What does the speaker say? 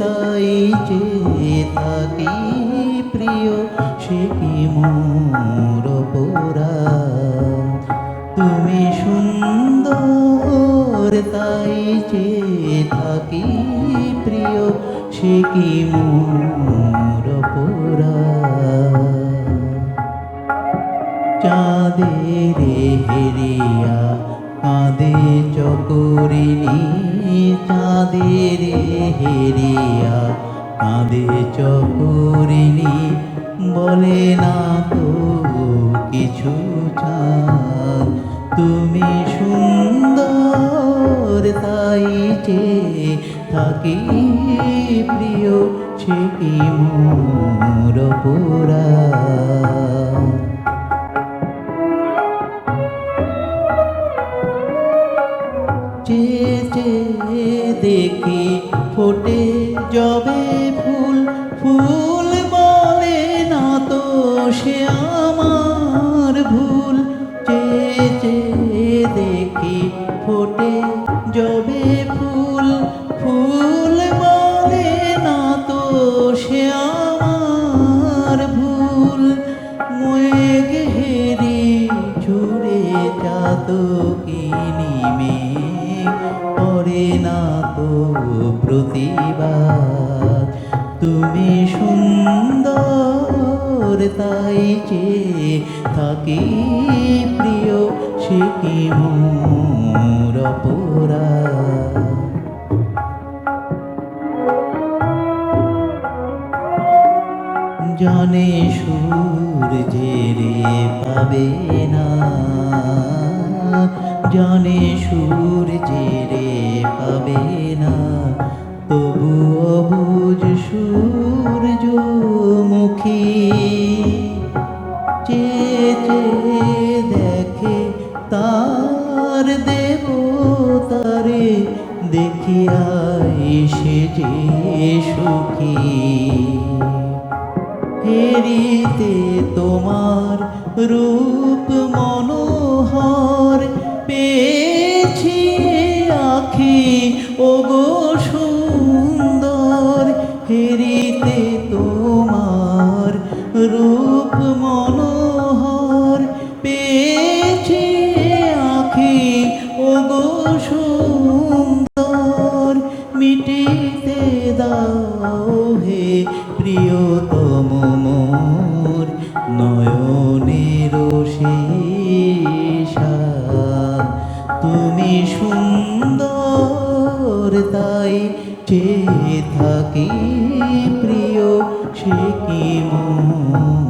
তাই যে থাকি প্রিয়, সে কি মোর পোরা তুমি সুন্দর, তাই যে থাকি প্রিয়, সে কি মোর পোরা চাঁদের হেরিয়া কাঁদে চকরিনি চাঁদের হেরিয়া। কাঁদে চকরিনি বলে না তো কিছু চাঁদ। তুমি সুন্দর তাই যে থাকি প্রিয়, সে কি মোর পোরা চেয়ে দেখি ফোটে জবে ফুল ফুল বলে না তো সে আমার ভুল। চেয়ে চেয়ে দেখি ফোটে জবে ফুল ফুল বলে না তো সে আমার ভুল। ময়ে গেহেরি ছুড়ে যাতো কিনিমে করে না তো প্রতিবাদ। তুমি সুন্দর, তাই যে থাকি প্রিয়, সে কি মোর জানে সূর্যেরে পাবে না। জানে সূর্যেরে পাবে না। তবু অবুজ সূর্যমুখী। চেয়ে চেয়ে দেখে তার দেব তারে দেখিয়াই সে যে সুখী। ফেরিতে তোমার রূপ মনোহর পেয়েছি আখি। ওগো সুন্দর, হেরিতে তোমার রূপ মনোহর। পেয়েছি আখি, ওগো সুন্দর, মিটিতে দাও হে প্রিয়তম মোর। নয়নের সুন্দর তাই চেয়ে থাকি প্রিয় সে কি মোর